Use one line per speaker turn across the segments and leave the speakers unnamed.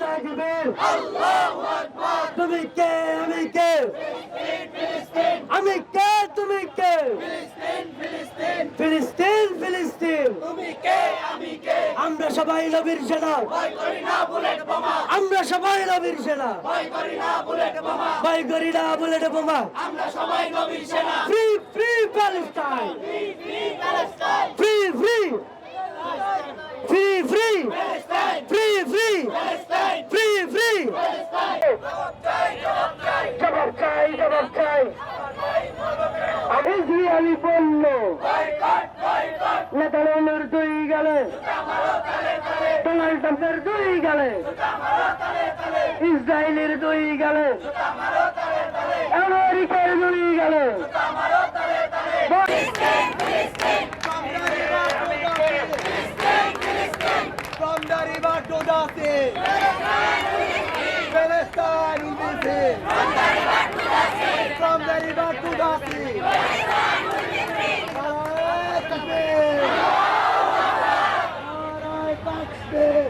তাকবীর আল্লাহু আকবার তুমি কে? আমি কে? আমি কে? তুমি কে? ফিলিস্তিন ফিলিস্তিন। তুমি কে আমি কে আমরা সবাই নবীর সেনা। ভয় করি না বুলেট বোমা আমরা সবাই নবীর সেনা। ভয় করি না বুলেট বোমা। ভয় করি না বুলেট বোমা আমরা সবাই নবীর সেনা free free Palestine free free Palestine আমি আমি বলল নেতালের দুই গেলে। ডোনাল্ড ট্রাম্পের দুই গেলে। ইসরায়েলের দুই গেলে। আমেরিকার দুই গেলে।
From the river to the sea.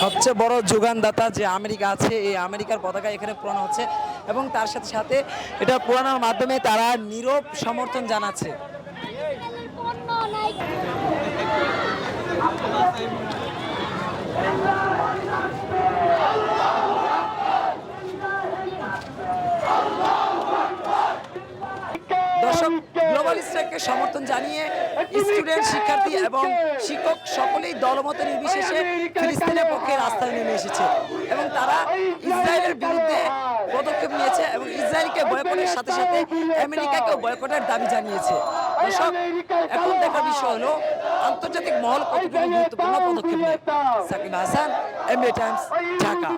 সবচেয়ে বড় যোগানদাতা যে আমেরিকা আছে, এই আমেরিকার পতাকা এখানে পুরানো হচ্ছে এবং তার সাথে সাথে এটা পুরানোর মাধ্যমে তারা নীরব সমর্থন জানাচ্ছে। দর্শক গ্লোবাল স্ট্রাইককে সমর্থন জানিয়ে স্টুডেন্ট শিক্ষার্থী এবং শিক্ষক সকলেই দলমত নির্বিশেষে ফিলিস্তিনের পক্ষে রাস্তায় নেমে এসেছে। এবং তারা ইসরায়েলের বিরুদ্ধে পদক্ষেপ নিয়েছে এবং ইসরায়েলকে বয়কটের সাথে সাথে আমেরিকাকেও বয়কটের দাবি জানিয়েছে। দর্শক এখন দেখার বিষয় হলো আন্তর্জাতিক মহল কতটুকু গুরুত্বপূর্ণ পদক্ষেপ নেয়? Sakib Hasan MB Times Dhaka.